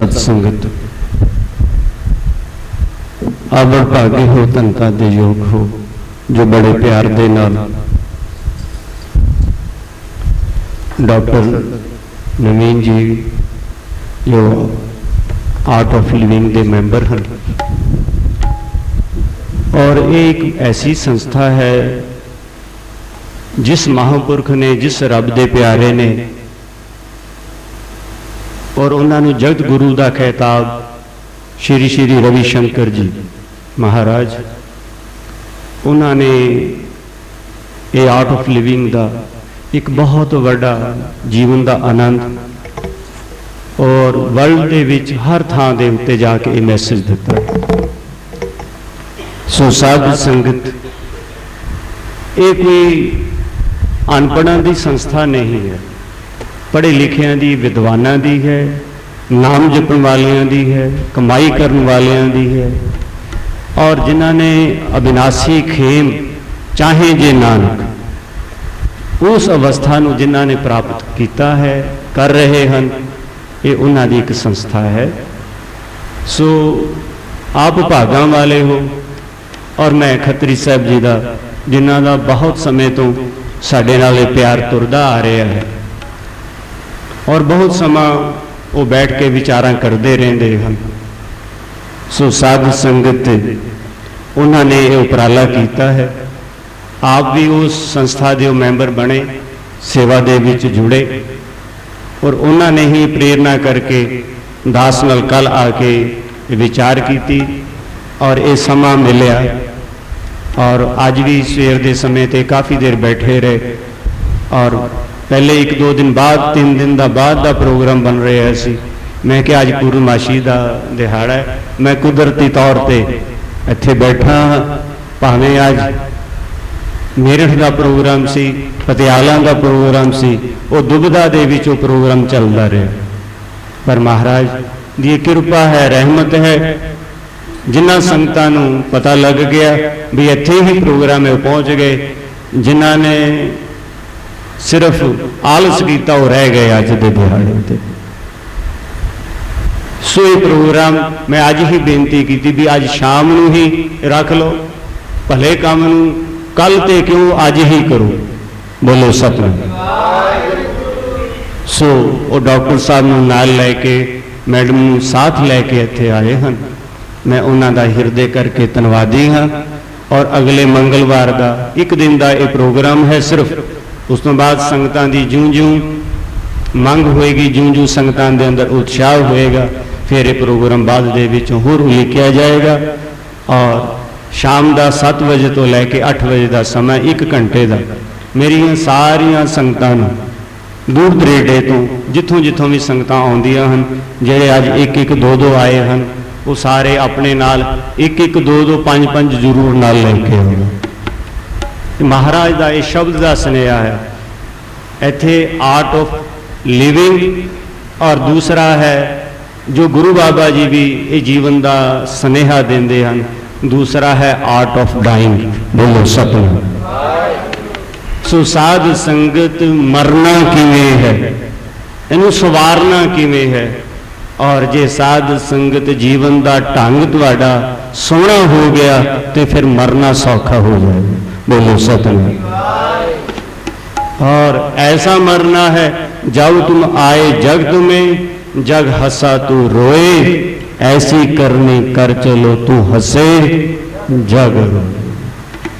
ਸਤ ਸੰਗਤ। ਆਵਰ ਭਾਗੇ ਹੋ ਤਨਤਾ ਦੇ ਯੋਗ ਹੋ, ਜੋ ਬੜੇ ਪਿਆਰ ਦੇ ਨਾਲ। ਡਾਕਟਰ ਨਵੀਨ ਜੀ, ਜੋ ਆਰਟ ਆਫ ਲਿਵਿੰਗ ਦੇ ਮੈਂਬਰ ਹਨ। ਔਰ ਇਹ ਇੱਕ ਐਸੀ ਸੰਸਥਾ ਹੈ, ਜਿਸ ਮਹਾਂਪੁਰਖ ਨੇ, ਜਿਸ ਰੱਬ ਦੇ ਪਿਆਰੇ ਨੇ ਔਰ ਉਹਨਾਂ ਨੂੰ ਜਗਤ ਗੁਰੂ ਦਾ ਖਿਤਾਬ ਸ਼੍ਰੀ ਸ਼੍ਰੀ ਰਵੀ ਸ਼ੰਕਰ ਜੀ ਮਹਾਰਾਜ। ਉਹਨਾਂ ਨੇ ਇਹ ਆਰਟ ਆਫ ਲਿਵਿੰਗ ਦਾ ਇੱਕ ਬਹੁਤ ਵੱਡਾ ਜੀਵਨ ਦਾ ਆਨੰਦ ਔਰ ਵਰਲਡ ਦੇ ਵਿੱਚ ਹਰ ਥਾਂ ਦੇ ਉੱਤੇ ਜਾ ਕੇ ਇਹ ਮੈਸੇਜ ਦਿੱਤਾ। ਸੋ ਸਾਧ ਸੰਗਤ, ਇਹ ਕੋਈ ਅਨਪੜ੍ਹਾਂ ਦੀ ਸੰਸਥਾ ਨਹੀਂ ਹੈ। ਪੜ੍ਹੇ ਲਿਖਿਆਂ ਦੀ, ਵਿਦਵਾਨਾਂ ਦੀ ਹੈ, ਨਾਮ ਜਪਣ ਵਾਲਿਆਂ ਦੀ ਹੈ, ਕਮਾਈ ਕਰਨ ਵਾਲਿਆਂ ਦੀ ਹੈ। ਔਰ ਜਿਨ੍ਹਾਂ ਨੇ ਅਬਿਨਾਸੀ ਖੇਮ, ਚਾਹੇ ਜੇ ਨਾਨਕ, ਉਸ ਅਵਸਥਾ ਨੂੰ ਜਿਨ੍ਹਾਂ ਨੇ ਪ੍ਰਾਪਤ ਕੀਤਾ ਹੈ, ਕਰ ਰਹੇ ਹਨ, ਇਹ ਉਹਨਾਂ ਦੀ ਇੱਕ ਸੰਸਥਾ ਹੈ। ਸੋ ਆਪ ਭਾਗਾਂ ਵਾਲੇ ਹੋ, ਔਰ ਮੈਂ ਖੱਤਰੀ ਸਾਹਿਬ ਜੀ ਦਾ, ਜਿਨ੍ਹਾਂ ਦਾ ਬਹੁਤ ਸਮੇਂ ਤੋਂ ਸਾਡੇ ਨਾਲ ਇਹ ਪਿਆਰ ਤੁਰਦਾ ਆ ਰਿਹਾ ਹੈ। ਔਰ ਬਹੁਤ ਸਮਾਂ ਉਹ ਬੈਠ ਕੇ ਵਿਚਾਰਾਂ ਕਰਦੇ ਰਹਿੰਦੇ ਹਨ। ਸੋ ਸਾਧ ਸੰਗਤ, ਉਹਨਾਂ ਨੇ ਇਹ ਉਪਰਾਲਾ ਕੀਤਾ ਹੈ। ਆਪ ਵੀ ਉਸ ਸੰਸਥਾ ਦੇ ਮੈਂਬਰ ਬਣੇ, ਸੇਵਾ ਦੇ ਵਿੱਚ ਜੁੜੇ ਔਰ ਉਹਨਾਂ ਨੇ ਹੀ ਪ੍ਰੇਰਣਾ ਕਰਕੇ ਦਾਸ ਨਾਲ ਕੱਲ ਆ ਕੇ ਵਿਚਾਰ ਕੀਤੀ ਔਰ ਇਹ ਸਮਾਂ ਮਿਲਿਆ ਔਰ ਅੱਜ ਵੀ ਸਵੇਰ ਦੇ ਸਮੇਂ ਤੇ ਕਾਫੀ ਦੇਰ ਬੈਠੇ ਰਹੇ ਔਰ ਪਹਿਲੇ ਇੱਕ ਦੋ ਦਿਨ ਬਾਅਦ, ਤਿੰਨ ਦਿਨ ਦਾ ਬਾਅਦ ਦਾ ਪ੍ਰੋਗਰਾਮ ਬਣ ਰਿਹਾ ਸੀ। ਮੈਂ ਕਿ ਅੱਜ ਪੂਰਨਮਾਸ਼ੀ ਦਾ ਦਿਹਾੜਾ ਹੈ। ਮੈਂ ਕੁਦਰਤੀ ਤੌਰ ਤੇ ਇੱਥੇ ਬੈਠਾ ਹਾਂ। ਭਾਵੇਂ ਅੱਜ ਮੇਰਠ ਦਾ ਪ੍ਰੋਗਰਾਮ ਸੀ, ਪਟਿਆਲਾ ਦਾ ਪ੍ਰੋਗਰਾਮ ਸੀ, ਉਹ ਦੁਬਦਾ ਦੇ ਵਿੱਚ ਉਹ ਪ੍ਰੋਗਰਾਮ ਚੱਲਦਾ ਰਿਹਾ। ਪਰ ਮਹਾਰਾਜ ਦੀ ਕਿਰਪਾ ਹੈ, ਰਹਿਮਤ ਹੈ। ਜਿਨ੍ਹਾਂ ਸੰਗਤਾਂ ਨੂੰ ਪਤਾ ਲੱਗ ਗਿਆ ਵੀ ਇੱਥੇ ਹੀ ਪ੍ਰੋਗਰਾਮ ਹੈ, ਉਹ ਪਹੁੰਚ ਗਏ। ਜਿਨ੍ਹਾਂ ਨੇ ਸਿਰਫ ਆਲਸ ਕੀਤਾ, ਉਹ ਰਹਿ ਗਏ ਅੱਜ ਦੇ ਦਿਹਾੜੇ ਤੇ। ਸੋ ਇਹ ਪ੍ਰੋਗਰਾਮ ਮੈਂ ਅੱਜ ਹੀ ਬੇਨਤੀ ਕੀਤੀ ਵੀ ਅੱਜ ਸ਼ਾਮ ਨੂੰ ਹੀ ਰੱਖ ਲਓ। ਭਲੇ ਕੰਮ ਨੂੰ ਕੱਲ ਤੇ ਕਿਉਂ ਅੱਜ ਹੀ ਕਰੋ? ਬੋਲੋ ਸਤਨਾਮ। ਸੋ ਉਹ ਡਾਕਟਰ ਸਾਹਿਬ ਨੂੰ ਨਾਲ ਲੈ ਕੇ, ਮੈਡਮ ਨੂੰ ਸਾਥ ਲੈ ਕੇ ਇੱਥੇ ਆਏ ਹਨ। ਮੈਂ ਉਹਨਾਂ ਦਾ ਹਿਰਦੇ ਕਰਕੇ ਧੰਨਵਾਦੀ ਹਾਂ। ਔਰ ਅਗਲੇ ਮੰਗਲਵਾਰ ਦਾ ਇੱਕ ਦਿਨ ਦਾ ਇਹ ਪ੍ਰੋਗਰਾਮ ਹੈ ਸਿਰਫ ਉਸ ਤੋਂ ਬਾਅਦ ਸੰਗਤਾਂ ਦੀ ਜਿਉਂ ਜਿਉਂ ਮੰਗ ਹੋਏਗੀ ਜਿਉਂ ਜਿਉਂ ਸੰਗਤਾਂ ਦੇ ਅੰਦਰ ਉਤਸ਼ਾਹ ਹੋਏਗਾ, ਫਿਰ ਇਹ ਪ੍ਰੋਗਰਾਮ ਬਾਅਦ ਦੇ ਵਿੱਚ ਹੋਰ ਉਲੀਕਿਆ ਜਾਏਗਾ ਔਰ ਸ਼ਾਮ ਦਾ 7 ਵਜੇ ਤੋਂ ਲੈ ਕੇ 8 ਵਜੇ ਦਾ ਸਮਾਂ 1 ਘੰਟੇ ਦਾ ਮੇਰੀਆਂ ਸਾਰੀਆਂ ਸੰਗਤਾਂ ਨੂੰ ਦੂਰ ਦਰੇਡੇ ਤੋਂ ਜਿੱਥੋਂ ਜਿੱਥੋਂ ਵੀ ਸੰਗਤਾਂ ਆਉਂਦੀਆਂ ਹਨ, ਜਿਹੜੇ ਅੱਜ ਇੱਕ ਇੱਕ ਦੋ ਦੋ ਆਏ ਹਨ, ਉਹ ਸਾਰੇ ਆਪਣੇ ਨਾਲ ਇੱਕ ਇੱਕ ਦੋ ਦੋ ਪੰਜ ਪੰਜ ਜ਼ਰੂਰ ਨਾਲ ਲੈ ਕੇ ਆਉਣਾ। ਇਹ ਮਹਾਰਾਜ ਦਾ ਇਹ ਸ਼ਬਦ ਦਾ ਸੁਨੇਹਾ ਹੈ। ਇੱਥੇ ਆਰਟ ਆਫ ਲਿਵਿੰਗ ਔਰ ਦੂਸਰਾ ਹੈ ਜੋ ਗੁਰੂ ਬਾਬਾ ਜੀ ਵੀ ਇਹ ਜੀਵਨ ਦਾ ਸੁਨੇਹਾ ਦਿੰਦੇ ਹਨ। ਦੂਸਰਾ ਹੈ ਆਰਟ ਆਫ ਡਾਈਂਗ ਬੋਲੋ ਸਤਿਨਾਮ ਸੋ ਸਾਧ ਸੰਗਤ ਮਰਨਾ ਕਿਵੇਂ ਹੈ? ਇਹਨੂੰ ਸਵਾਰਨਾ ਕਿਵੇਂ ਹੈ? ਔਰ ਜੇ ਸਾਧ ਸੰਗਤ ਜੀਵਨ ਦਾ ਢੰਗ ਤੁਹਾਡਾ ਸੋਹਣਾ ਹੋ ਗਿਆ ਤੇ ਫਿਰ ਮਰਨਾ ਸੌਖਾ ਹੋ ਜਾਏਗਾ। ਬੋਲੋ ਸਤਿਨਾਮ और ऐसा मरना है जब तुम आए जगत में जग हंसा तू रोए ऐसी करनी कर चलो तू हंसे जग रोए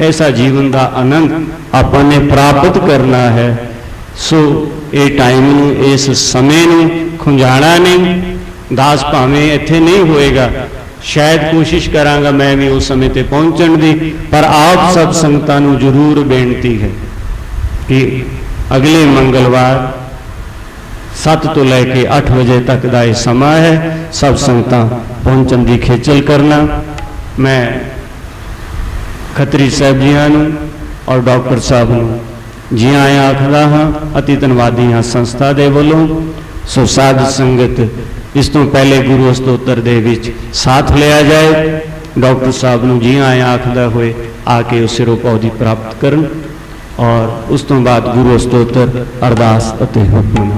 ऐसा जीवन ਦਾ ਆਨੰਦ ਆਪਾਂ ਨੇ ਪ੍ਰਾਪਤ ਕਰਨਾ ਹੈ ਸੋ ਇਹ ਟਾਈਮ ਨੂੰ ਇਸ ਸਮੇਂ ਨੂੰ ਖੁੰਝਾਣਾ ਨਹੀਂ ਦਾਸ ਭਾਵੇਂ ਇੱਥੇ ਨਹੀਂ ਹੋਏਗਾ ਸ਼ਾਇਦ ਕੋਸ਼ਿਸ਼ ਕਰਾਂਗਾ ਮੈਂ ਵੀ ਉਸ ਸਮੇਂ ਤੇ ਪਹੁੰਚਣ ਦੀ, ਪਰ ਆਪ ਸਭ ਸੰਗਤਾਂ ਨੂੰ ਜ਼ਰੂਰ ਬੇਨਤੀ ਹੈ ਕਿ ਅਗਲੇ ਮੰਗਲਵਾਰ 7 ਤੋਂ ਲੈ ਕੇ 8 ਵਜੇ ਤੱਕ ਦਾ ਇਹ ਸਮਾਂ ਹੈ, ਸਭ ਸੰਗਤਾਂ ਪਹੁੰਚਣ ਦੀ ਖੇਚਲ ਕਰਨਾ। ਮੈਂ ਖੱਤਰੀ ਸਾਹਿਬ ਜੀਆਂ ਨੂੰ ਔਰ ਡਾਕਟਰ ਸਾਹਿਬ ਨੂੰ ਜੀ ਆਇਆਂ ਆਖਦਾ ਹਾਂ, ਅਤੀ ਧੰਨਵਾਦੀ ਹਾਂ ਸੰਸਥਾ ਦੇ ਵੱਲੋਂ। ਸੋ ਸਾਧ ਸੰਗਤ ਇਸ ਤੋਂ ਪਹਿਲੇ ਗੁਰੂ ਅਸਤੋਤਰ ਦੇ ਵਿੱਚ ਸਾਥ ਲਿਆ ਜਾਏ। ਡਾਕਟਰ ਸਾਹਿਬ ਨੂੰ ਜੀ ਆਇਆਂ ਆਖਦਾ ਹੋਏ, ਆ ਕੇ ਉਸ ਸਿਰੋਂ ਪੌਦੀ ਪ੍ਰਾਪਤ ਕਰਨ ਔਰ ਉਸ ਤੋਂ ਬਾਅਦ ਗੁਰੂ ਸਤੋਤਰ ਅਰਦਾਸ ਅਤੇ ਹੁਕਮ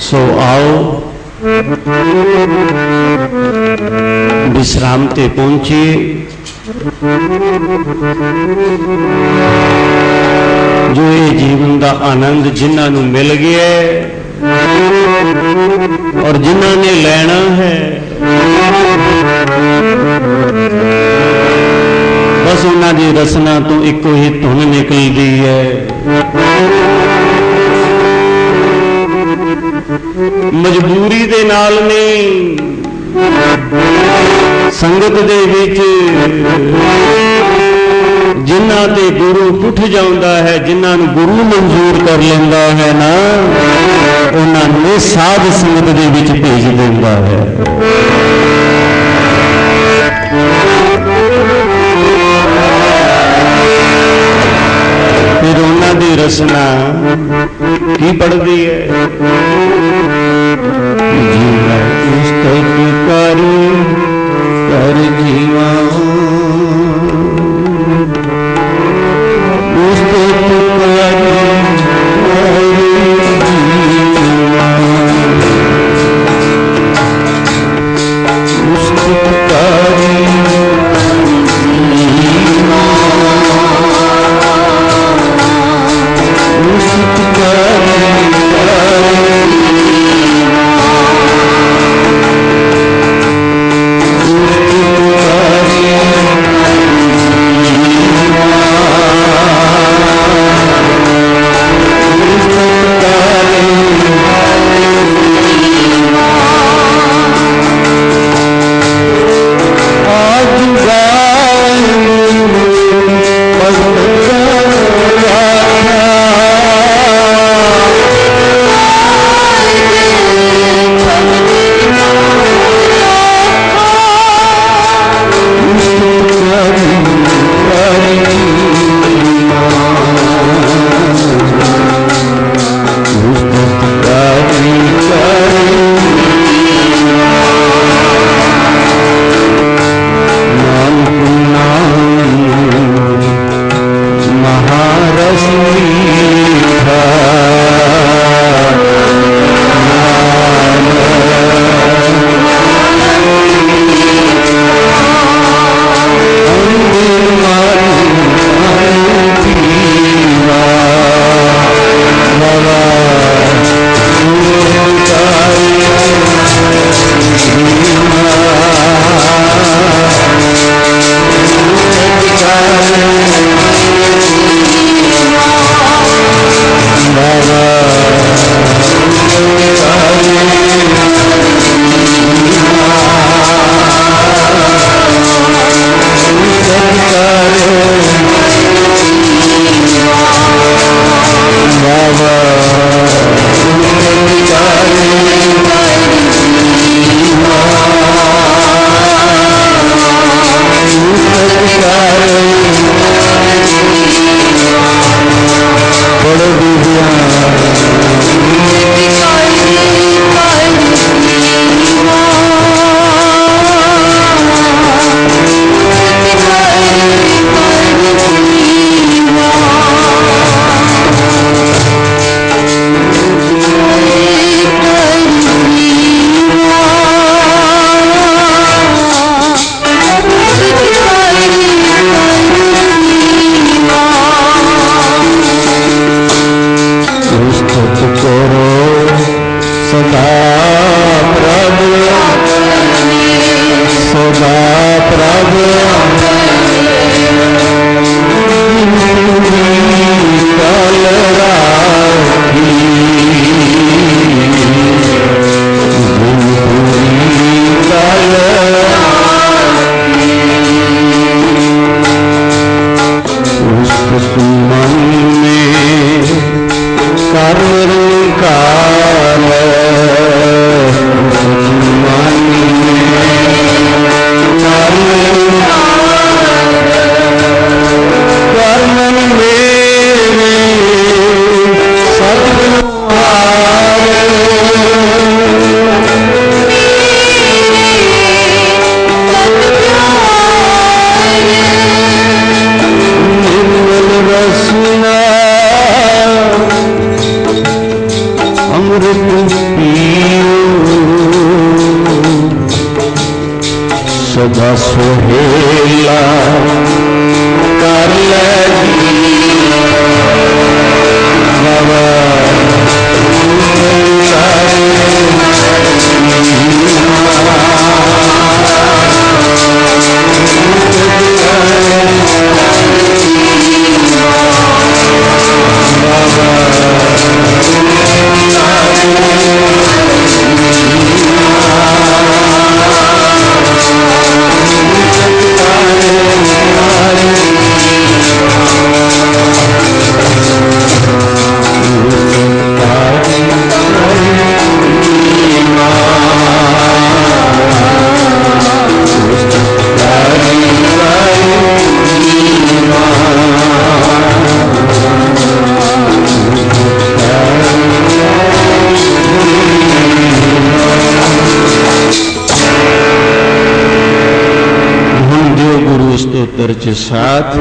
ਸੋ ਆਓ, ਵਿਸਰਾਮ ਤੇ ਪਹੁੰਚੀਏ। ਜੋ ਇਹ ਜੀਵਨ ਦਾ ਆਨੰਦ ਜਿਨ੍ਹਾਂ ਨੂੰ ਮਿਲ ਗਿਆ ਔਰ ਜਿਨ੍ਹਾਂ ਨੇ ਲੈਣਾ ਹੈ, ਬਸ ਉਹਨਾਂ ਦੀ ਰਸਨਾ ਤੋਂ ਇੱਕੋ ਹੀ ਧੁਨ ਨਿਕਲਦੀ ਹੈ। ਮਜਬੂਰੀ ਦੇ ਨਾਲ ਨਹੀਂ ਸੰਗਤ ਦੇ ਵਿੱਚ ਜਿਨ੍ਹਾਂ ਤੇ ਗੁਰੂ ਉੱਠ ਜਾਂਦਾ ਹੈ, ਜਿਨ੍ਹਾਂ ਨੂੰ ਗੁਰੂ ਮਨਜ਼ੂਰ ਕਰ ਲੈਂਦਾ ਹੈ ਨਾ। ਉਹਨਾਂ ਨੂੰ ਸਾਧ ਸੰਗਤ ਦੇ ਵਿੱਚ ਭੇਜ ਦਿੰਦਾ ਹੈ। ਫਿਰ ਉਹਨਾਂ ਦੀ ਰਸਨਾ ਕੀ ਪੜਦੀ ਹੈ? ਸਤੋਤਰ ਸਾਥ।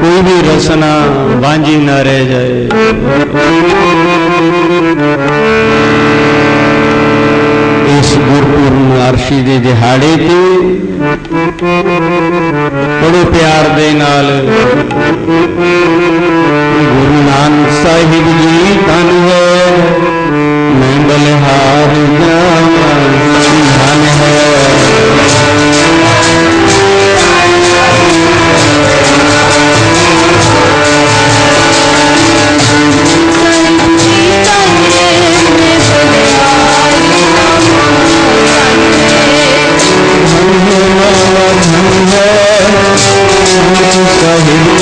ਕੋਈ ਵੀ ਰਸਨਾ ਵਾਂਝੀ ਨਾ ਰਹਿ ਜਾਏ। ਇਸ ਗੁਰਪੁਰਬ ਅਰਸ਼ੀ ਦੇ ਦਿਹਾੜੇ ਤੇ ਬੜੇ ਪਿਆਰ ਦੇ ਨਾਲ ਗੁਰੂ ਨਾਨਕ ਸਾਹਿਬ ਜੀ ਧਨ ਹੈ। ਮੈਂ ਬਲਿਹਾਰ ਜਾਵਾਂ কাহিনী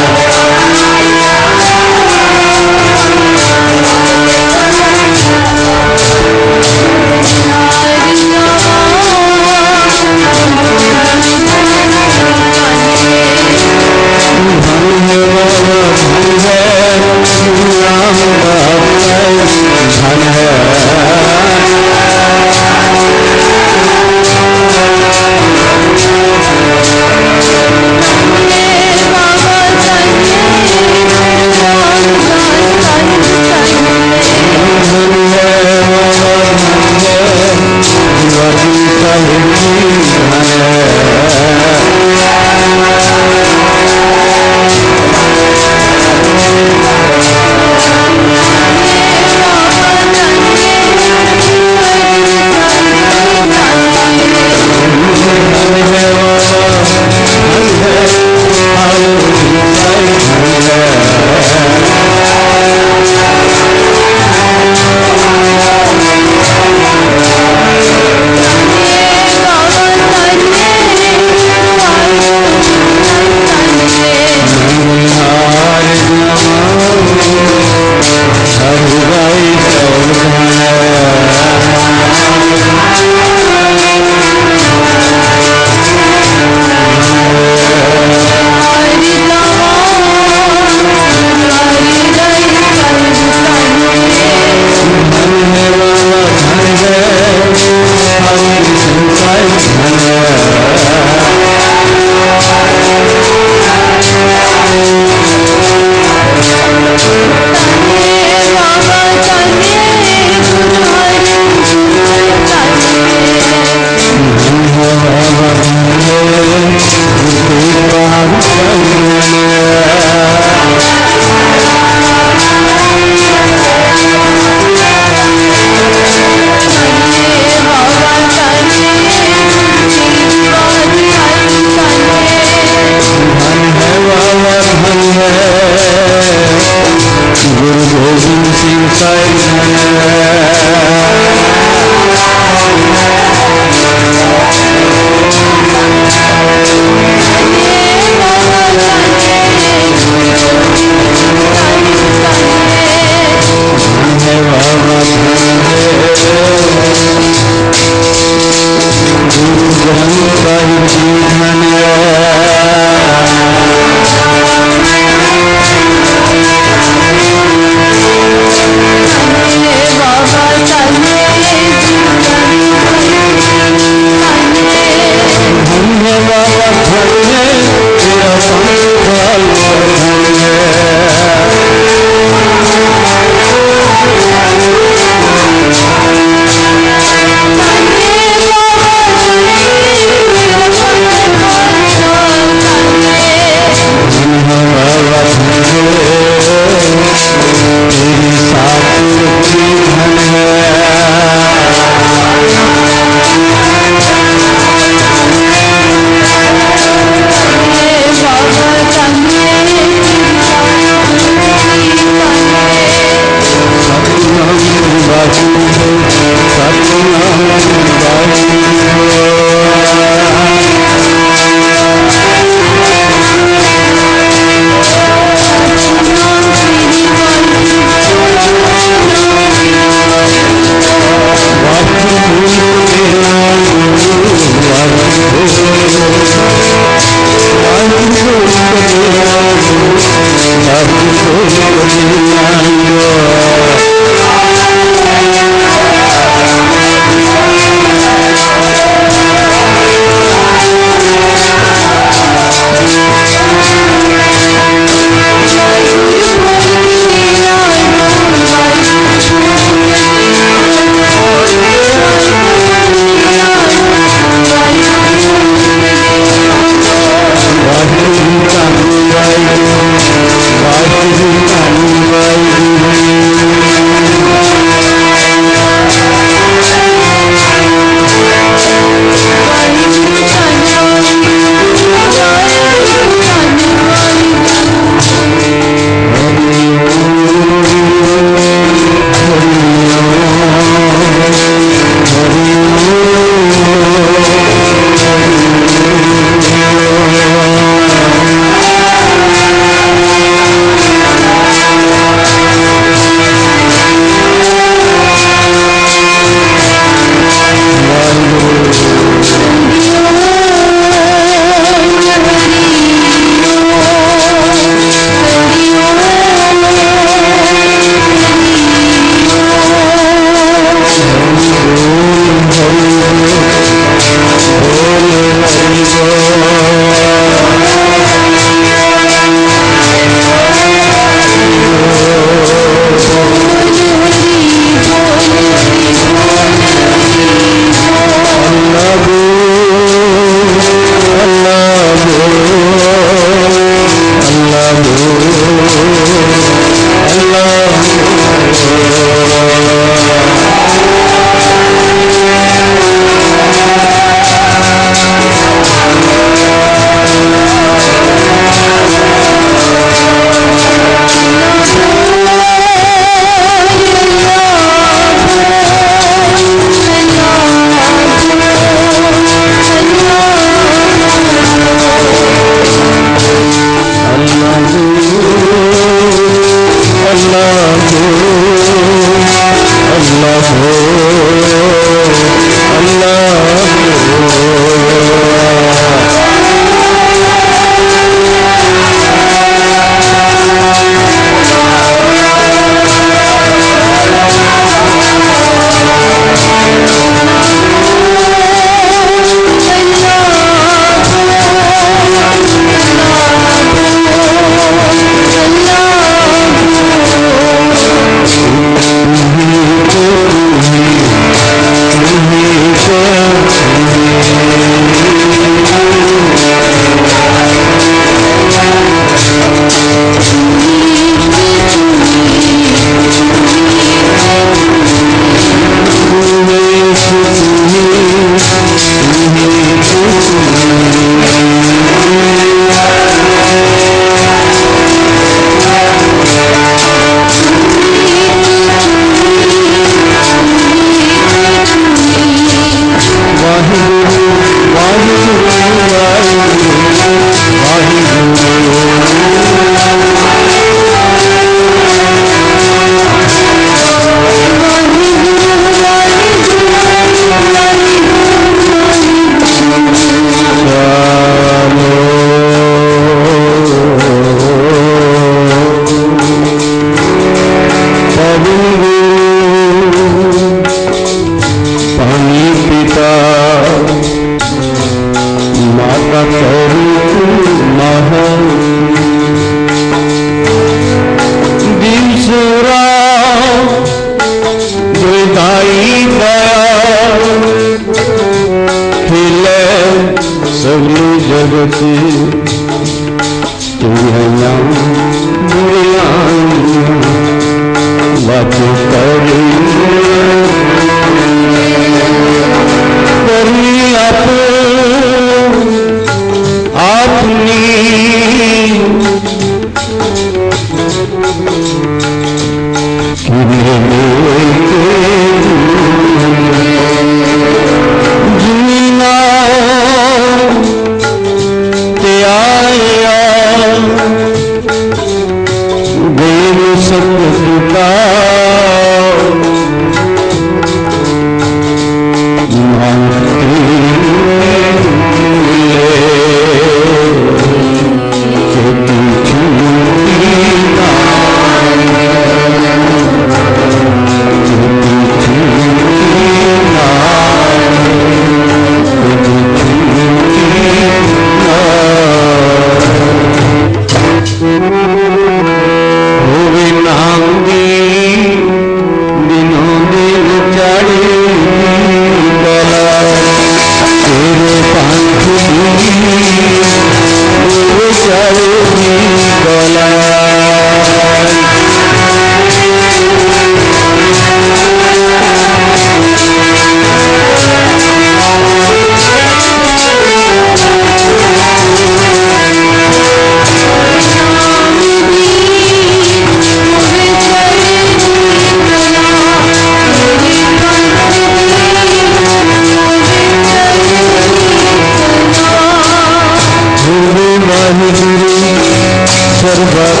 ಸರ್ವ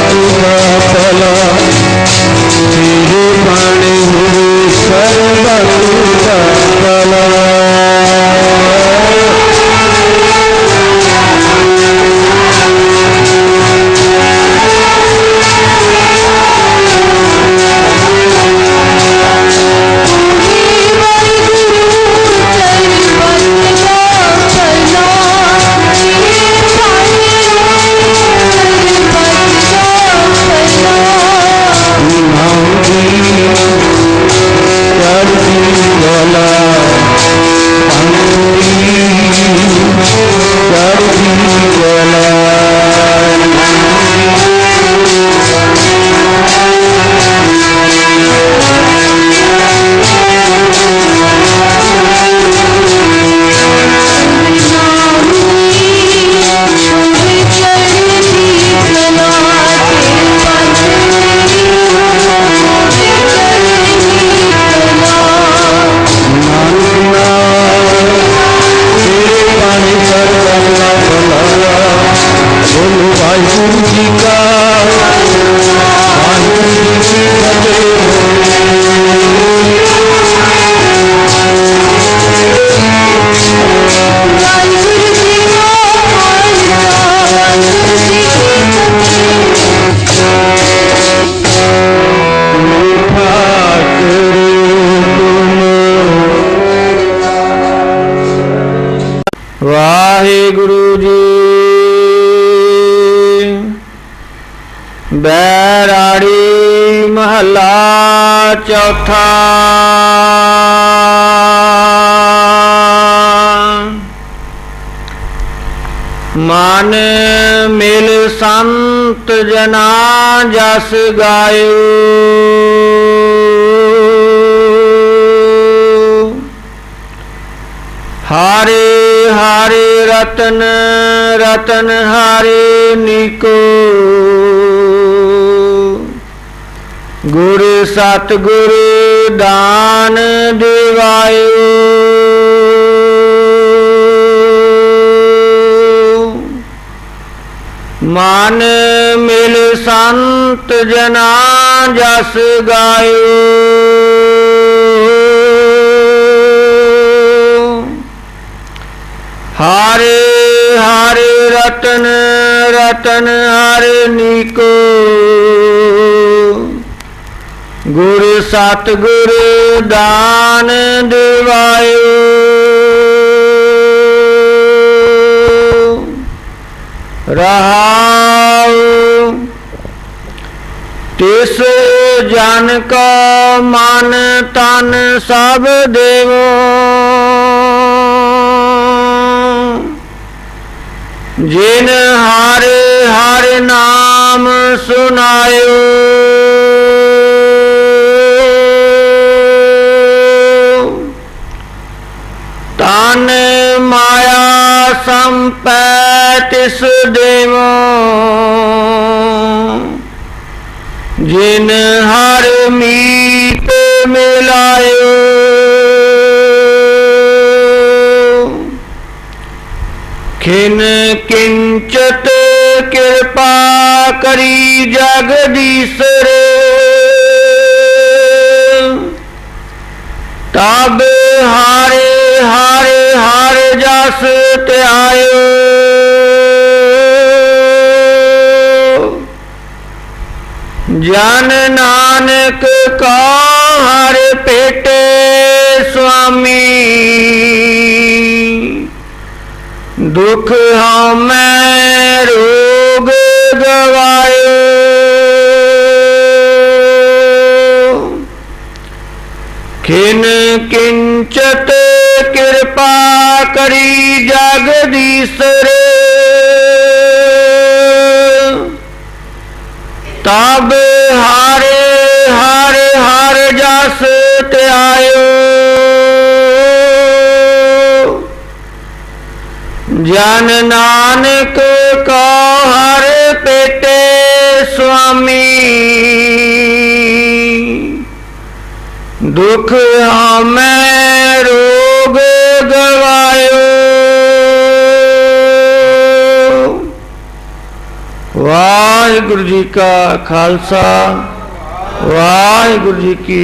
ਵਾਹਿਗੁਰੂ ਜੀ। ਬੈਰਾੜੀ ਮਹੱਲਾ ਚੌਥਾ। ਮਨ ਮਿਲ ਸੰਤ ਜਨਾ ਜਸ ਗਾਇਓ। ਹਾਰੇ ਹਾਰੇ ਰਤਨ ਰਤਨ ਹਾਰੇ ਨਿਕੋ। ਗੁਰ ਸਤ ਗੁਰ ਦਾਨ ਦਿਵਾਇਓ। ਮਨ ਮਿਲ ਸੰਤ ਜਨਾ ਜਸ ਗਾਇਓ। ਹਰੇ ਹਾਰੇ ਰਤਨ ਰਤਨ ਹਾਰੇ ਨੀਕੋ। ਗੁਰ ਸਤ ਗੁਰ ਦਾਨ ਦਿਵਾਇਓ। ਰਹਾਉ ਤਿਸ ਜਨ ਕੋ ਮਨ ਤਨ ਸਭ ਦੇਵੋ। ਜਿਨ ਹਰ ਹਰ ਨਾਮ ਸੁਨਾਇਓ ਤਨ ਮਾਇਆ ਸੰਪੈ ਤਿਸ ਦੇਵੋ। ਜਿਨ ਹਰ ਮੀਤ ਮਿਲਾਇਓ। ਖਿਨ ਕਿੰਚਤ ਕਿਰਪਾ ਕਰੀ ਜਗਦੀਸਰੇ ਤਬ ਹਾਰੇ ਹਾਰੇ ਹਰ ਜਸ ਧਿਆਇਓ। ਜਨ ਨਾਨਕ ਕਾ ਹਰ ਭੇਟੇ ਸੁਆਮੀ ਦੁਖ ਹਮੈ ਰੋਗ ਗਵਾਇਓ ਕਿਨ ਕਿੰਚਤ ਕਿਰਪਾ ਕਰੀ ਜਗਦੀਸਰੇ ਤਬ ਜਨ ਨਾਨਕ ਕੋ ਹਰ ਪੇਟੇ ਸੁਆਮੀ। ਦੁਖ ਹਮੈ ਰੋਗ ਗਵਾਇਓ। ਵਾਹਿਗੁਰੂ ਜੀ ਕਾ ਖਾਲਸਾ, ਵਾਹਿਗੁਰੂ ਜੀ ਕੀ